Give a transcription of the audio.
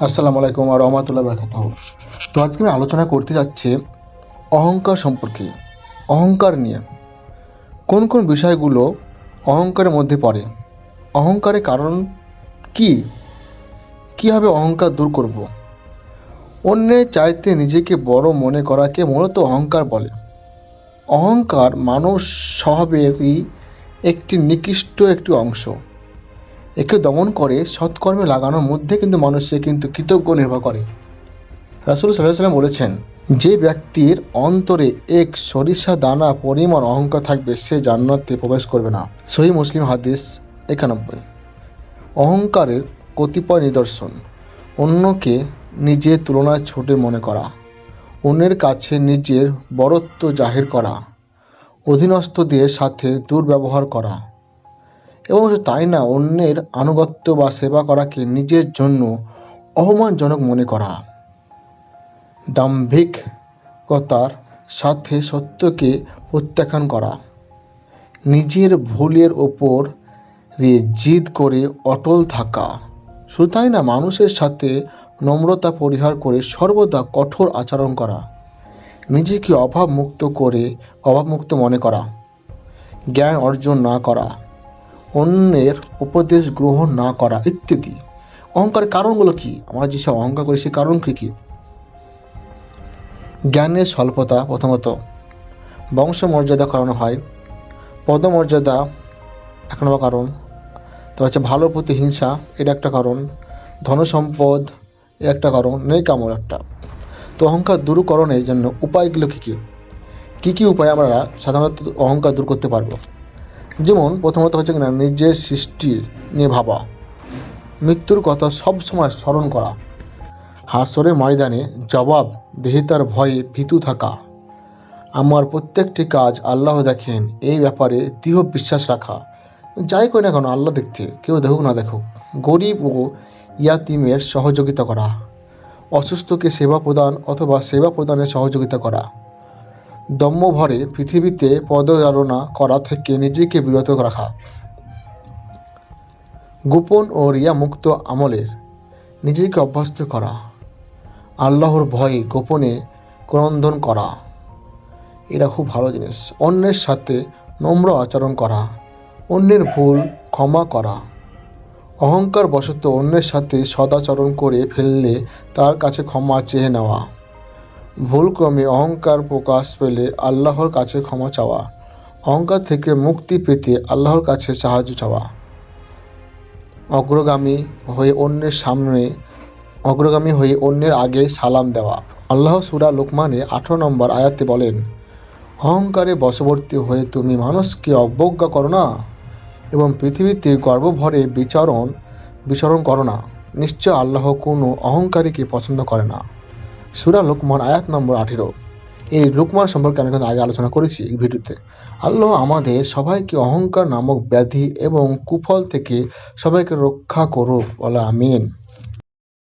আসসালামু আলাইকুম আর রহমতুল্লাহ বরকাত তো আজকে আমি আলোচনা করতে যাচ্ছি অহংকার সম্পর্কে, অহংকার নিয়ে। কোন কোন বিষয়গুলো অহংকারের মধ্যে পড়ে? অহংকারের কারণ কি? কীভাবে অহংকার দূর করব? অন্যের চাইতে নিজেকে বড় মনে করাকে মূলত অহংকার বলে। অহংকার মানব স্বভাবেরই একটি নিকৃষ্ট একটি অংশ। একে দমন করে সৎকর্মে লাগানোর মধ্যে কিন্তু মানুষের কিন্তু কৃতজ্ঞ নির্ভর করে। রাসুল সাল্লাম বলেছেন, যে ব্যক্তির অন্তরে এক সরিষা দানা পরিমাণ অহংকার থাকবে, সে জান্নাতে প্রবেশ করবে না। সহি মুসলিম হাদিস একানব্বই। অহংকারের কতিপয় নিদর্শন, অন্যকে নিজের তুলনায় ছোট মনে করা, অন্যের কাছে নিজের বরত্ব জাহির করা, অধীনস্থদের সাথে দুর্ব্যবহার করা এবং তাই না, অন্যের আনুগত্য বা সেবা করাকে নিজের জন্য অপমানজনক মনে করা। দাম্ভিকতার সাথে সত্যকে প্রত্যাখ্যান করা। নিজের ভুলের ওপর জিদ করে অটল থাকা। শুধু তাই না, মানুষের সাথে নম্রতা পরিহার করে সর্বদা কঠোর আচরণ করা। নিজেকে অভাবমুক্ত করে, অভাবমুক্ত মনে করা। জ্ঞান অর্জন না করা। অন্যের উপদেশ গ্রহণ না করা ইত্যাদি। অহংকারের কারণগুলো কি? আমরা যেসব অহংকার করি সে কারণ কী? কী জ্ঞানের স্বল্পতা প্রথমত। বংশমর্যাদা কারণ হয়। পদমর্যাদা এক নম্বর কারণ। তো হচ্ছে ভালোর প্রতি হিংসা, এটা একটা কারণ। ধনসম্পদ একটা কারণ। নেই কামড় একটা। তো অহংকার দূরকরণের জন্য উপায়গুলো কী কী? কী কী উপায় আমরা সাধারণত অহংকার দূর করতে পারব? যেমন প্রথমত হচ্ছে কিনা, নিজের সৃষ্টি নিয়ে ভাবা। মৃত্যুর কথা সব সময় স্মরণ করা। হাসরের ময়দানে জবাব দেহিতার ভয়ে ভীতু থাকা। আমার প্রত্যেকটি কাজ আল্লাহ দেখেন, এই ব্যাপারে দৃঢ় বিশ্বাস রাখা। যাই করি না কেন, আল্লাহ দেখতে, কেউ দেখুক না দেখুক। গরিব ও ইয়াতিমের সহযোগিতা করা। অসুস্থকে সেবা প্রদান অথবা সেবা প্রদানের সহযোগিতা করা। দম্যভরে পৃথিবীতে পদচারণা করা থেকে নিজেকে বিরত রাখা। গোপন ও রিয়া মুক্ত আমলের নিজেকে অভ্যস্ত করা। আল্লাহর ভয়ে গোপনে ক্রন্দন করা। এটা খুব ভালো জিনিস। অন্যের সাথে নম্র আচরণ করা। অন্যের ভুল ক্ষমা করা। অহংকার বশত অন্যের সাথে সদাচরণ করে ফেললে তার কাছে ক্ষমা চেয়ে নেওয়া। ভুলক্রমে অহংকার প্রকাশ পেলে আল্লাহর কাছে ক্ষমা চাওয়া। অহংকার থেকে মুক্তি পেতে আল্লাহর কাছে সাহায্য চাওয়া। অগ্রগামী হয়ে অন্যের সামনে, অগ্রগামী হয়ে অন্যের আগে সালাম দেওয়া। আল্লাহ সুরা লোকমানে আঠারো নম্বর আয়াতে বলেন, অহংকারে বশবর্তী হয়ে তুমি মানুষকে অবজ্ঞা করো না এবং পৃথিবীতে গর্বভরে বিচরণ বিচরণ করো না। নিশ্চয় আল্লাহ কোনো অহংকারীকে পছন্দ করে না। সুরা লোকমান, আয়াত নম্বর আঠেরো। এই লোকমান সম্পর্কে আমি এখন আগে আলোচনা করেছি এই ভিডিওতে। আল্লাহ আমাদের সবাইকে অহংকার নামক ব্যাধি এবং কুফল থেকে সবাইকে রক্ষা করুক, বলে আমিন।